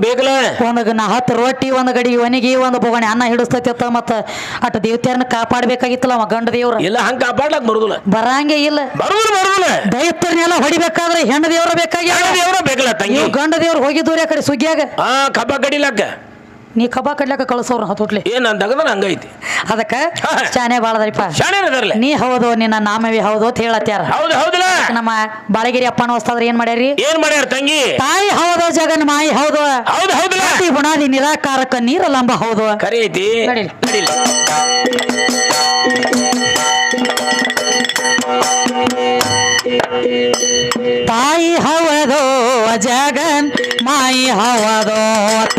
ಬೇಕಲ್ಲ ಒಂದ್ ನಾ ಹತ್ತು ರೊಟ್ಟಿ ಒಂದ್ ಗಡಿಗೆ ಒನಿಗಿ ಒಂದ್ ಬೊಗಣಿ ಅನ್ನ ಹಿಡಿಸ್ತೈತಿ ಮತ್ತ ಅಟ್ ದೇವತೆಯನ್ನ ಕಾಪಾಡ್ಬೇಕಾಗಿತ್ತಲ್ಲ ಅವ ಗಂಡ ದೇವ್ರ. ಇಲ್ಲ ಹಂಗ ಕಾಪಾಡ್ಲಕ್ ಬರುದಿಲ್ಲ. ಬರಂಗೆ ಇಲ್ಲ. ಬರುದಿಲ್ಲ ಬರುದಿಲ್ಲ. ದೈತ್ಯರ್ನೆಲ್ಲ ಹೊಡಿಬೇಕಾದ್ರೆ ಹೆಣ್ಣು ದೇವ್ರ ಬೇಕಾಗಿ ದೇವ್ರ ಬೇಕಲ್ಲ ತಂಗಿ ಗಂಡ ದೇವ್ರ ಹೋಗಿದ್ದವ್ರಿ ಆ ಕಡೆ ಸುಗ್ಗಿಯಾಗ ಹಾ ಕಬ್ಬ ಕಡಿಲಕ್ಕ ನೀ ಕಬ್ಬ ಕಡ್ಲಾಕ ಕಳಿಸೋರು ಹತ್ತೋಟ್ಲಿ ಏನ್ ನಾನು ಹಂಗೈತಿ. ಅದಕ್ಕ ಶಾನೆ ಬಾಳದ್ರಿಪ್ಪ ಶಾಣೆ ಅದರ್ಲೆ. ನೀ ಹೌದು ನಿನ್ನ ನಾಮವೇ ಹೌದು ಅಂತ ಹೇಳತ್ಯಾರ. ಹೌದು ಹೌದಲ್ಲ. ನಮ್ಮ ಬಾಳಗಿರಿ ಅಪ್ಪನ ಹೊಸ್ತಾದ್ರ ಏನ್ ಮಾಡ್ಯಾರಿ? ಏನ್ ಮಾಡ್ಯಾರ ತಂಗಿ? ತಾಯಿ ಹೌದು ಜಗನ್ ಮಾಯಿ ಹೌದು. ಹೌದು ಹೌದಲ್ಲ. ಅತಿ ಬುಣಾದಿ ನಿರಾಕಾರಕ ನೀರ ಲಂಬ ಹೌದು. ಕರೆ ಐತಿ. ನಡೀಲಿ. ನಡೀಲಿ. ತಾಯಿ ಹೌದು ಜಗನ್ ಮಾಯಿ ಹವದು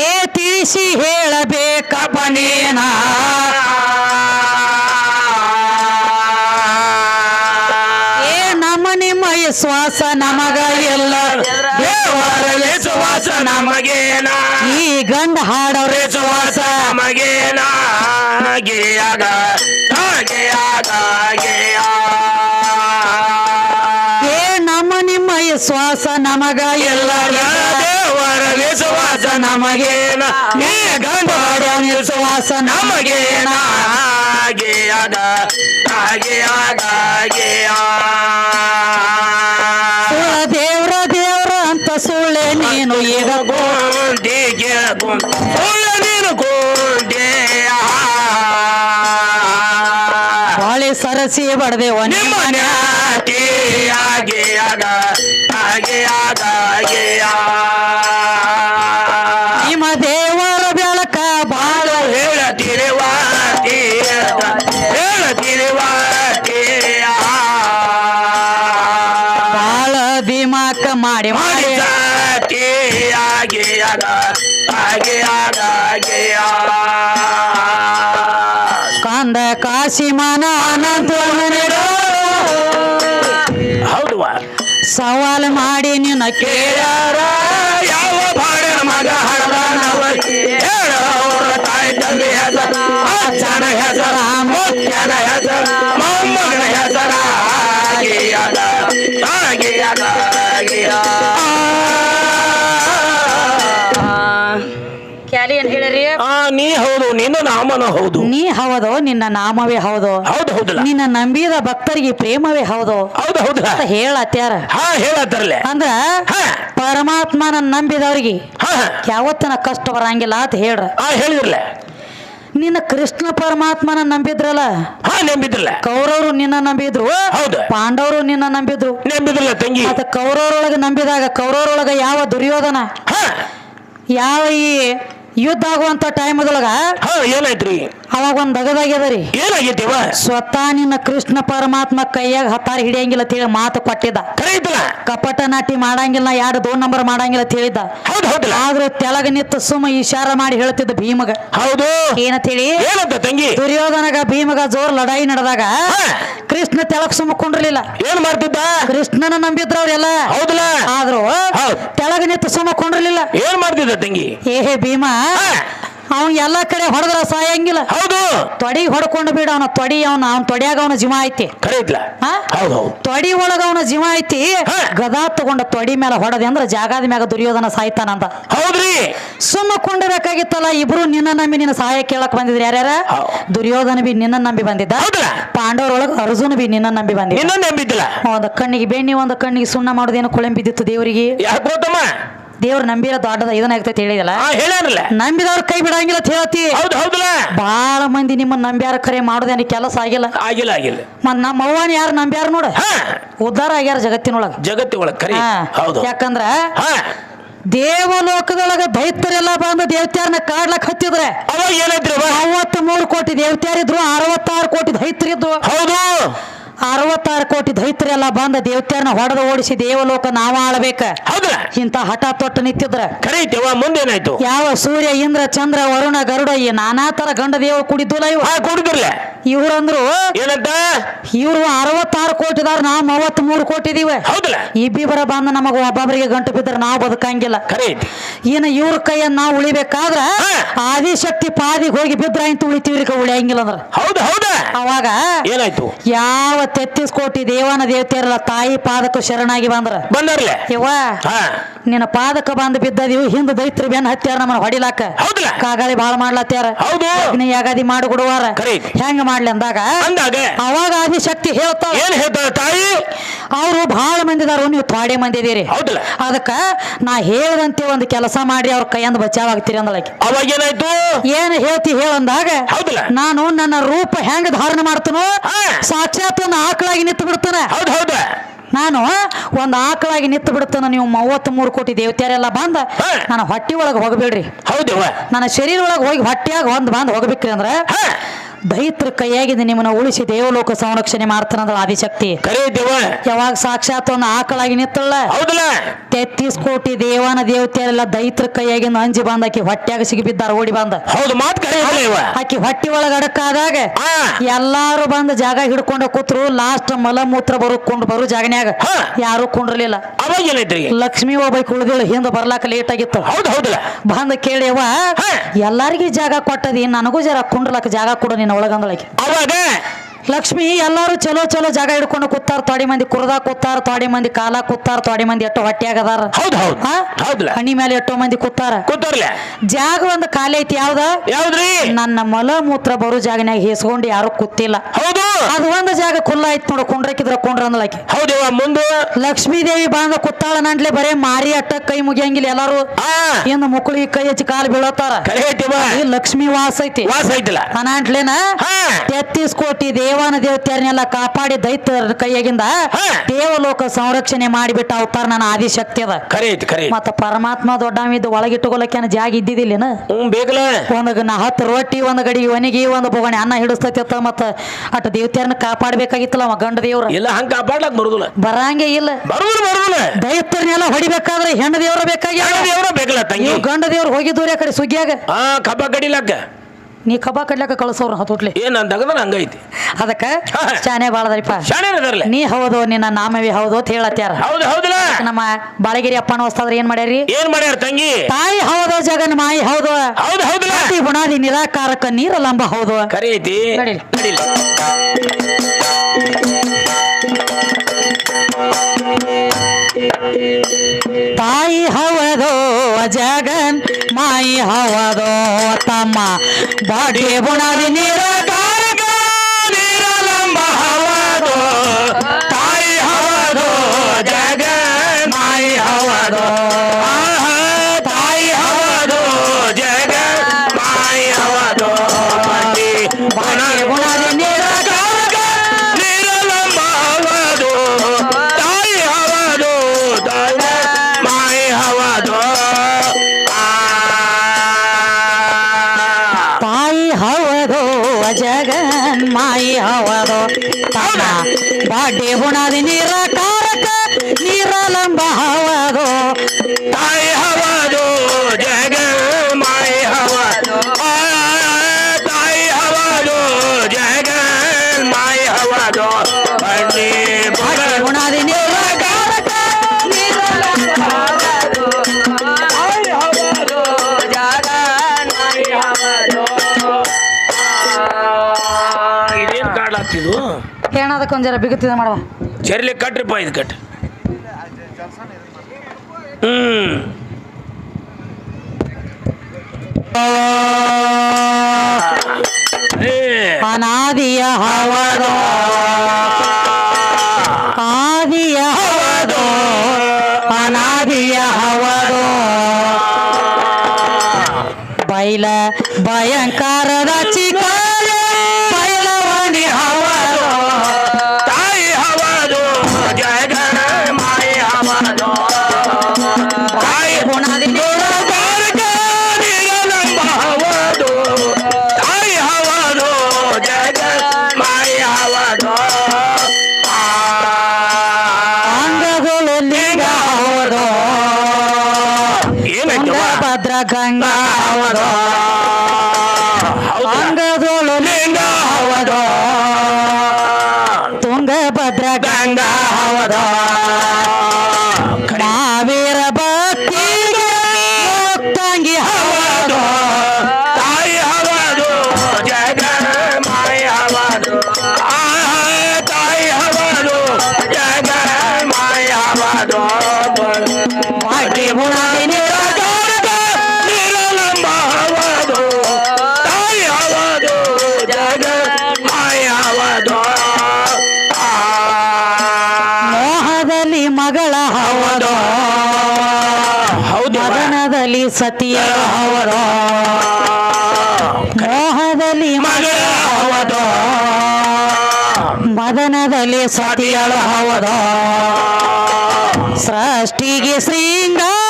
ಏ ತಿಳಿಸಿ ಹೇಳಬೇಕಪ್ಪ ನೀನ ಏ ನಮ್ಮ ನಿಮ್ಮ ವಿಶ್ವಾಸ ನಮಗ ಎಲ್ಲ ದೇವರ ವಿಶ್ವಾಸ ನಮಗೇನ. ಈ ಗಂಡ ಹಾಡವ್ರೆ ವಿಶ್ವಾಸ ನಮಗೇನ. ಏ ನಮ್ಮ ನಿಮ್ಮ ವಿಶ್ವಾಸ ನಮಗ ವಿಶ್ವಾಸ ನಮಗೇನ ನೀ ಗಂಡ ವಿಶ್ವಾಸ ನಮಗೇನ ಹಾಗೆ ಆಗ ಆಗಿಯ. ಸುಳ್ಳ ದೇವ್ರ ದೇವ್ರ ಅಂತ ಸುಳ್ಳೆ ನೀನು ಈಗ ಗೊಂದಿಗೆ ಸುಳ್ಳೆ ನೀನು ಗೊಂಡೆಯ. ಬಾಳೆ ಸರಸಿ ಬಡದೇವ ನಿಮ್ಮ ಹಾಗೆ ಆಗೇ ಆ ಆಗಿಯ. ಬಾಳ ದಿಮಾಕ ಮಾಡಿ ಮಾಡಿ. ಕಂದ ಕಾಶಿ ಮನ ಅನಂತ ಹೌದುವ ಸವಾಲ್ ಮಾಡಿ ನಿನ್ನ ಕೇಳ ನಾಮನ ಹೌದು. ನೀ ಹೌದು ನಿನ್ನ ನಾಮವೇ ಹೌದು? ಹೌದು ಹೌದಲ್ಲ. ನಿನ್ನ ನಂಬಿದ ಭಕ್ತರಿಗೆ ಪ್ರೇಮವೇ ಹೌದು? ಹೌದು ಹೌದಲ್ಲ. ಅಂತ ಹೇಳತ್ಯಾರ ಹಾ ಹೇಳತ್ತರ್ಲೆ ಅಂದ್ರ ಪರಮಾತ್ಮನ ನಂಬಿದವ್ರಿಗೆ ಯಾವತ್ತನ ಕಷ್ಟ ಬರಂಗಿಲ್ಲ ಅಂತ ಹೇಳ್ರ. ಹೇಳಿದ್ರಲ್ಲ. ನಿನ್ನ ಕೃಷ್ಣ ಪರಮಾತ್ಮನ ನಂಬಿದ್ರಲ್ಲ? ನಂಬಿದ್ರಲ್ಲ ನೆಂಬಿದ್ರಲ್ಲ. ಕೌರವರು ನಿನ್ನ ನಂಬಿದ್ರು? ಹೌದು. ಪಾಂಡವರು ನಿನ್ನ ನಂಬಿದ್ರು? ನಂಬಿದ್ರಲ್ಲ ತಂಗಿ. ಅದ ಕೌರವರೊಳಗ ನಂಬಿದಾಗ ಕೌರವರೊಳಗ ಯಾವ ದುರ್ಯೋಧನ? ಯಾವ ಈ ಯುದ್ಧ ಆಗುವಂತ ಟೈಮದೊಳಗ ಹಾ ಏನಾಯ್ತ್ರಿ? ಅವಾಗ ಒಂದ್ ದಗದಾಗ್ಯದರಿ ಏನಾಗೈತಿವ? ಸ್ವತಃ ನಿನ್ನ ಕೃಷ್ಣ ಪರಮಾತ್ಮ ಕೈಯಾಗ ಹತ್ತಾರ ಹಿಡಿಯಂಗಿಲ್ಲ ತಿಳಿ ಮಾತು ಕೊಟ್ಟಿದ್ದ. ಕರೀತಲ್ಲ ಕಪಟ ನಾಟಿ ಮಾಡಂಗಿಲ್ಲ ಯಾರು ದೋ ನಂಬರ್ ಮಾಡಂಗಿಲ್ಲ ತಿಳಿದ ಹೌದು ಹೌದಲ್ಲ? ಆದ್ರೂ ತೆಳಗ ನಿಂತು ಸುಮ್ಮ ಇಶಾರ ಮಾಡಿ ಹೇಳ್ತಿದ್ದ ಭೀಮಗ. ಹೌದು. ಏನಂತ ಹೇಳಿ? ಏನಂತ ತಂಗಿ? ದುರ್ಯೋಧನಗ ಭೀಮಗ ಜೋರ್ ಲಡಾಯಿ ನಡೆದಾಗ ಕೃಷ್ಣ ತೆಳಕ್ ಸುಮ್ಮಕೊಂಡಿರ್ಲಿಲ್ಲ ಏನ್ ಮಾಡ್ತಿದ್ದ? ಕೃಷ್ಣನ ನಂಬಿದ್ರ ಅವ್ರೆಲ್ಲ ಹೌದಲ್ಲ? ಆದ್ರೂ ಹೌದ್. ತೆಳಗ ನಿಂತು ಸುಮ್ಮಕೊಂಡಿರ್ಲಿಲ್ಲ ಏನ್ ಮಾಡ್ತಿದ್ದ ತಂಗಿ? ಏ ಭೀಮ ಹಾ. ಎಲ್ಲ ಕಡೆ ಹೊಡೆದ್ರ ಸಾಯಂಗಿಲ್ಲ. ಹೌದು. ತೊಡಿ ಹೊಡ್ಕೊಂಡು ಬಿಡ ಅವನ ತೊಡಿ ಅವನ ಅವ್ನ ತೊಡಿಯಾಗ ಅವನ ಜೀವ ಐತಿ. ಕರೆ ಹಾ? ಹೌದು ಹೌದು. ತೊಡಿ ಒಳಗ ಅವನ ಜೀವ ಐತಿ. ಗದಾ ತಗೊಂಡ ತೊಡಿ ಮೇಲೆ ಹೊಡೆದೆ ಅಂದ್ರ ಜಾಗದ ಮ್ಯಾಗ ದುರ್ಯೋಧನ ಸಾಯ್ತಾನಂತ ಹೌದ್ರಿ. ಸುಮ್ಮ ಕೊಂಡಬೇಕಾಗಿತ್ತಲ್ಲ ಇಬ್ರು ನಿನ್ನ ನಂಬಿ ನಿನ್ನ ಸಹಾಯ ಕೇಳಕ್ ಬಂದಿದ್ರು ಯಾರ್ಯಾರ. ದುರ್ಯೋಧನ ಬಿ ನಿನ್ನ ನಂಬಿ ಬಂದಿದ್ದ. ಪಾಂಡವರೊಳಗ ಅರ್ಜುನ ಬಿ ನಿನ್ನ ನಂಬಿ ಬಂದಿದ್ದ. ನೆಂಬಿದ್ದಿಲ್ಲ? ಒಂದ್ ಕಣ್ಣಿಗೆ ಬೆಣ್ಣಿ ಒಂದ್ ಕಣ್ಣಿಗೆ ಸುಣ್ಣ ಮಾಡೋದೇನು ಕೊಳೆಂ ಬಿದ್ದಿತ್ತು ದೇವರಿಗೆ? ಯಾಕೆ ದೇವ್ರ ನಂಬಿರ ದೊಡ್ಡದ ಇದನ್ನಾಗ್ತೈತಿ ಹೇಳಿದಲ್ಲ ಹೇಳ್ಯಾರಲ್ಲ ನಂಬಿದವ್ರ ಕೈ ಬಿಡಂಗಿಲ್ಲ ಅಂತ ಹೇಳ್ತಿ ಹೌದು ಹೌದಲ್ಲ. ಬಾಳ ಮಂದಿ ನಿಮ್ಮ ನಂಬ್ಯಾರ ಖರೆ ಮಾಡುದ ಕೆಲಸ ಆಗಿಲ್ಲ. ಆಗಿಲ್ಲ ಆಗಿಲ್ಲ. ಮತ್ ನಮ್ಮ ಅವ್ವನ ಯಾರು ನಂಬ್ಯಾರ ನೋಡ. ಉದ್ಧಾರ ಆಗ್ಯಾರ ಜಗತ್ತಿನೊಳಗ. ಜಗತ್ತಿನೊಳಗ ಹಾ. ಹೌದು. ಯಾಕಂದ್ರ ದೇವಲೋಕದೊಳಗ ದೈತ್ಯರೆಲ್ಲ ಬಂದು ದೇವತ್ಯಾರನ್ನ ಕಾಡ್ಲಕ್ ಹತ್ತಿದ್ರೆ ಅವಾಗ ಅವ? ಮೂರು ಕೋಟಿ ದೇವತ್ಯಾರಿದ್ರು ಅರವತ್ತಾರು ಕೋಟಿ ದೈತ್ಯರಿದ್ರು ಹೌದು. ಅರವತ್ತಾರು ಕೋಟಿ ದೈತ್ರೆಲ್ಲ ಬಂದ ದೇವತೆಯನ್ನ ಹೊಡೆದು ಓಡಿಸಿ ದೇವಲೋಕ ನಾವ ಆಳ್ಬೇಕ. ಇಂತ ಹಠ ತೊಟ್ಟು ನಿಂತಿದ್ರ. ಮುಂದೇನಾಯ್ತು? ಯಾವ ಸೂರ್ಯ ಇಂದ್ರ ಚಂದ್ರ ವರುಣ ಗರುಡ ಈ ನಾನಾ ತರ ಗಂಡ ದೇವ ಕುಡಿದು ಇವ? ಇವ್ರಂದ್ರು ಏನಂತ? ಇವ್ರು ಅರವತ್ತಾರು ಕೋಟಿದಾರ ನಾವು ಮೂವತ್ತ್ ಮೂರು ಕೋಟಿ ಇದೀವ ಹೌದಲ್ಲ? ಇಬ್ಬಿಬ್ಬರ ಬಂದ ನಮಗ ಒಬ್ಬೊಬ್ಬರಿಗೆ ಗಂಟು ಬಿದ್ದರೆ ನಾವು ಬದುಕಂಗಿಲ್ಲ. ಖರೆ ಐತಿ. ಇನ್ನು ಇವ್ರ ಕೈಯನ್ನ ನಾವು ಉಳಿಬೇಕಾದ್ರ ಹಾ. ಆದಿಶಕ್ತಿ ಪಾದಿಗೆ ಹೋಗಿ ಬಿದ್ರ ಇಂತ ಉಳಿತೀವ್ರಿ ಉಳಿಯಂಗಿಲ್ಲ ಅಂದ್ರ. ಹೌದು ಹೌದು? ಅವಾಗ ಏನಾಯ್ತು? ಯಾವ ತೆತ್ತಿಸ್ ಕೋಟಿ ದೇವನ ದೇವತೆಯರಲ್ಲ ತಾಯಿ ಪಾದಕ್ಕೆ ಶರಣಾಗಿ ಬಂದ್ರ. ಬಂದಾರ್ಲೆ? ಯವ್ವ ಹಾ. ನಿನ್ನ ಪಾದಕ್ಕೆ ಬಂದ ಬಿದ್ದದಿವು ಹಿಂದ ದೈತ್ರಿ ಬೆನ್ ಹತ್ಯಾರ ನಮ್ಮನ್ನ ಹೊಡಿಲಾಕ. ಕಾಗಾಳಿ ಬಾಳ ಮಾಡ್ಲತ್ಯಾರ. ಹೌದು. ಅಗ್ನಿ ಯಾಗಾದಿ ಮಾಡಿ ಕೊಡುವಾರ ಖರೆ ಹೆಂಗ ಮಾಡ್ಲಿ ಅಂದಾಗ? ಅವಾಗ ಆದಿಶಕ್ತಿ ಹೇಳ್ತಾವ ಏನ್ ತಾಯಿ? ಅವರು ಬಹಳ ಮಂದಿದಾರು ನೀವು ಥೋಡೆ ಮಂದಿ ಇದೀರಿ ಅದಕ್ಕ ನಾ ಹೇಳದಂತೆ ಒಂದು ಕೆಲಸ ಮಾಡಿ ಅವ್ರ ಕೈಯಿಂದ ಬಚಾವಾಗ್ತೀರಿ ಅಂದಳಕ್ಕೆ ಅವಾಗ ಏನಾಯ್ತು? ಏನ್ ಹೇಳ್ತಿ ಹೇಳಂದಾಗ ನಾನು ನನ್ನ ರೂಪ ಹೆಂಗ ಧಾರಣೆ ಮಾಡ್ತನೋ. ಸಾಕ್ಷಾತ್ ಒಂದು ಆಕಳಾಗಿ ನಿಂತು ಬಿಡ್ತಾನೆ ಹೌದು ಹೌದ. ನಾನು ಒಂದು ಆಕಳಾಗಿ ನಿಂತು ಬಿಡ್ತಾನ ನೀವು ಮೂವತ್ತ್ ಮೂರು ಕೋಟಿ ದೇವತೆಯರೆಲ್ಲ ಬಂದ ನಾನು ಹೊಟ್ಟೆ ಒಳಗೆ ಹೋಗಬೇಡ್ರಿ. ಹೌದು ನನ್ನ ಶರೀರ ಒಳಗೆ ಹೋಗಿ ಹೊಟ್ಟೆಯಾಗ ಒಂದು ಬಂದು ಹೋಗ್ಬೇಕ್ರಿ ಅಂದ್ರೆ ದೈತ್ರ ಕೈಯಾಗಿದೆ ನಿಮ್ಮನ್ನ ಉಳಿಸಿ ದೇವಲೋಕ ಸಂರಕ್ಷಣೆ ಮಾಡ್ತಾನಂದ್ರ ಆದಿಶಕ್ತಿ. ಕರೆ ಯಾವಾಗ ಸಾಕ್ಷಾತ್ ಒಂದು ಆಕಳಾಗಿ ನಿಂತಳ ಹೌದಲ್ಲ? ತೆತ್ತೀಸ್ ಕೋಟಿ ದೇವನ ದೇವತೆಯರೆಲ್ಲ ದೈತ್ರ ಕೈಯಾಗಿ ಅಂಜಿ ಬಂದ ಆಕಿ ಹೊಟ್ಯಾಗ ಸಿಗಿಬಿದ್ದಾರ ಓಡಿ ಬಂದ. ಹೌದು ಮಾತು ಕರೆ ಆಕಿ ಹೊಟ್ಟಿ ಒಳಗ ಅಡಕಾದಾಗ ಎಲ್ಲಾರು ಬಂದ ಜಾಗ ಹಿಡ್ಕೊಂಡ ಕೂತ್ರು ಲಾಸ್ಟ್ ಮಲಮೂತ್ರ ಬರುಕೊಂಡು ಬರು ಜಾಗನ್ಯಾಗ. ಯಾರು ಕುಂಡ್ರಲಿಲ್ಲ. ಲಕ್ಷ್ಮಿ ಒಬ್ಬ ಕುಳ್ದಿಳು ಹಿಂದ ಬರ್ಲಾಕ ಲೇಟ್ ಆಗಿತ್ತು. ಹೌದು ಹೌದಲ್ಲ. ಬಂದ ಕೇಳಿಯವ. ಎಲ್ಲಾರ್ಗಿ ಜಾಗ ಕೊಟ್ಟದಿ ನನಗೂ ಜರ ಕುಂಡ್ರಲಕ್ಕ ಜಾಗ ಕೊಡು ನಿನ್ನ ಒಳಗಂದಳಕಿ ಅವಾಗ ಲಕ್ಷ್ಮಿ ಎಲ್ಲಾರು ಚಲೋ ಚಲೋ ಜಾಗ ಹಿಡ್ಕೊಂಡು ಕೂತಾರ ತೋಡಿ ಮಂದಿ ಕುರ್ದಾ ಕೂತಾರ ತೋಡಿ ಮಂದಿ ಕಾಲ ಕೂತಾರ ತೋಡಿ ಮಂದಿ ಎಷ್ಟೋ ಹೊಟ್ಯಾಗ ಅದಾರ ಹೌದು ಹೌದು. ಹಾ? ಹೌದಲ್ಲ ಹಣಿ ಮೇಲೆ ಎಷ್ಟೋ ಮಂದಿ ಕೂತಾರ. ಜಾಗ ಒಂದು ಖಾಲಿ ಐತಿ ಯಾವ್ದ? ಯಾವ್ದ್ರಿ? ನನ್ನ ಮಲ ಮೂತ್ರ ಬರೋ ಜಾಗನ್ಯಾಗ ಹೇಸ್ಕೊಂಡು ಯಾರು ಕೂತಿಲ್ಲ. ಹೌದು. ಅದು ಒಂದು ಜಾಗ ಖುಲ್ಲ ಐತ್ ನೋಡು ಕುಂಡ್ರಕಿದ್ರ ಕುಂಡ್ರ ಅಂದ್ಲಾಕಿ. ಮುಂದೆ. ಲಕ್ಷ್ಮೀ ದೇವಿ ಬಂದ ಕುತ್ತಾಳ ನಂಟ್ಲೆ ಬರೇ ಮಾರಿ ಅಟ್ಟ ಕೈ ಮುಗಿಯಂಗಿಲ್ಲ ಎಲ್ಲಾರು. ಆ ಇನ್ನು ಮುಕ್ಕಳಿಗೆ ಕೈ ಹಚ್ಚಿ ಕಾಲು ಬೀಳತ್ತಾರ. ಲಕ್ಷ್ಮಿ ವಾಸ ಐತಿ. ವಾಸ ಐತಿಲ್ಲ. ಅನಾಂಟ್ಲೇನ ಹಾ. ತೆತ್ತೀಸ್ ಕೋಟಿ ದೇವಾನ ದೇವತೆಯರನ್ನೆಲ್ಲ ಕಾಪಾಡಿ ದೈತ್ಯರ ಕೈಯಾಗಿಂದ ದೇವಲೋಕ ಸಂರಕ್ಷಣೆ ಮಾಡಿಬಿಟ್ಟ ಅವತಾರ ನನ್ನ ಆದಿಶಕ್ತಿ ಅದ. ಕರೆ ಐತಿ ಖರೆ ಐತಿ. ಮತ್ತ ಪರಮಾತ್ಮ ದೊಡ್ಡವಿದ್ದು ಒಳಗಿಟ್ಟುಕೊಳ್ಳಕ್ಕೆ ಜಾಗ ಇದ್ದಿದ್ದಿಲ್ಲೇನ ಹ್ಮ್ ಬೇಕಲ್ಲ. ಒಂದ್ ನಾ ಹತ್ತು ರೊಟ್ಟಿ ಒಂದ್ ಗಡಿ ಒಣಗಿ ಒಂದ್ ಬೊಗಣೆ ಅನ್ನ ಹಿಡಿಸ್ತೈತಿ ಮತ್ತ ಅಟ್ ದೇವತೆಯರನ್ನ ಕಾಪಾಡ್ಬೇಕಾಗಿತ್ತಲ್ಲ ಅವ ಗಂಡ ದೇವ್ರ? ಇಲ್ಲ ಹಂಗ ಕಾಪಾಡ್ಲಕ್ ಬರುದಿಲ್ಲ. ಬರಂಗೆ ಇಲ್ಲ. ಬರುದಿಲ್ಲ ಬರುದಿಲ್ಲ. ದೈತ್ಯರನ್ನೆಲ್ಲ ಹೊಡಿಬೇಕಾದ್ರೆ ಹೆಣ್ಣು ದೇವ್ರ ಬೇಕಾಗಿ ದೇವ್ರ ಬೇಕಲ್ಲ ತಂಗಿ? ನೀವು ಗಂಡ ದೇವ್ರ ಹೋಗಿದ್ದೂರಿ ಆ ಕಡೆ ಸುಗ್ಗಿಯಾಗ ಹಾ ಕಬ್ಬ ಕಡಿಲಕ್ಕ ನೀ ಕಬ್ಬ ಕಡ್ಲಕ್ಕ ಕಳಿಸೋರು ಹತ್ತೋಟ್ಲಿ ಏ ನಾನು ಹಂಗೈತಿ. ಅದಕ್ಕ ಶಾನೆ ಬಾಳದ್ರಿಪ್ಪ. ಶಾಣೆ ಅದರ್ಲೆ. ನೀ ಹೌದು ನಿನ್ನ ನಾಮವೇ ಹೌದು ಅಂತ ಹೇಳತ್ಯಾರ. ಹೌದು ಹೌದಲ್ಲ. ನಮ್ಮ ಬಾಳಗಿರಿ ಅಪ್ಪನ ಹೊಸ್ತಾದ್ರ ಏನ್ ಮಾಡ್ಯಾರಿ? ಏನ್ ಮಾಡ್ಯಾರ ತಂಗಿ? ತಾಯಿ ಹೌದು ಜಗನ್ ಮಾಯಿ ಹೌದು. ಹೌದು ಹೌದಲ್ಲ. ಅತಿ ಬುಣಾದಿ ನಿರಾಕಾರಕ ನೀರ ಲಂಬ ಹೌದು. ಖರೆ ಐತಿ. ನಡಿಲಿ. ನಡೀಲಿ. ತಾಯಿ ಹವದೋ ಜಗನ್ ಮಾಯಿ ಹವದೋ ತಮ್ಮ. ಬಾಡಿ ಬುಣಾದಿ ನಿರಾಕಾರಕ ಹವದು ಜಗನ್ ಮಾಯಿ ಹವದು ತಮ್ಮ ಬಾಡಿ ಹುಣದಿ ನಿರಾಕಾರಕ ಒಂದ್ ಜರ ಬಿಗುತ್ತಿದೆ ಮಾಡುವ ಚರ್ಲಿ ಕಟ್ರಿಪ್ಪ ಇದು ಕಟ್ ಹ್ಮ್ ಅನಾದಿಯ ಹವದು ಸತಿಯ ಅವರ. ಮೋಹದಲ್ಲಿ ಮಗಳ ಮದನದಲ್ಲಿ ಸತಿಯಳ ಅವರ. ಸೃಷ್ಟಿಗೆ ಶ್ರೀಂಗಾ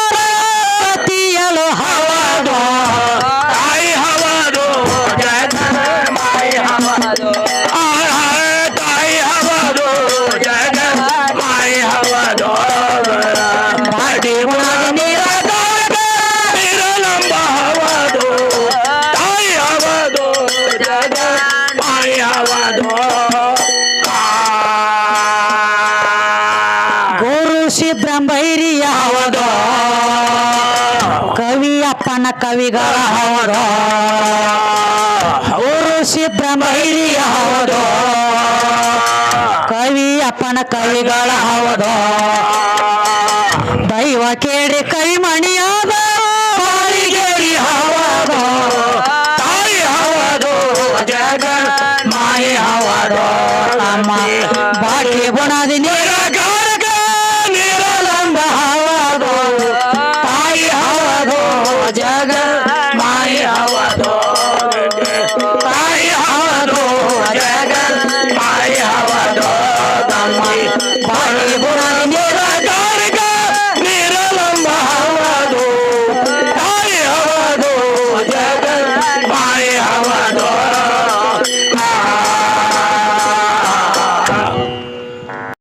ಕವಿಗಳ ಹೌದೋ ಅವರು ಸಿದ್ಧಮಹಿರಿಯ ಹೌದೋ ಕವಿ ಅಪ್ಪನ ಕವಿಗಳ ಹೌದೋ ದೈವ ಕೇಳಿ ಕೈಮಣಿಯಾದ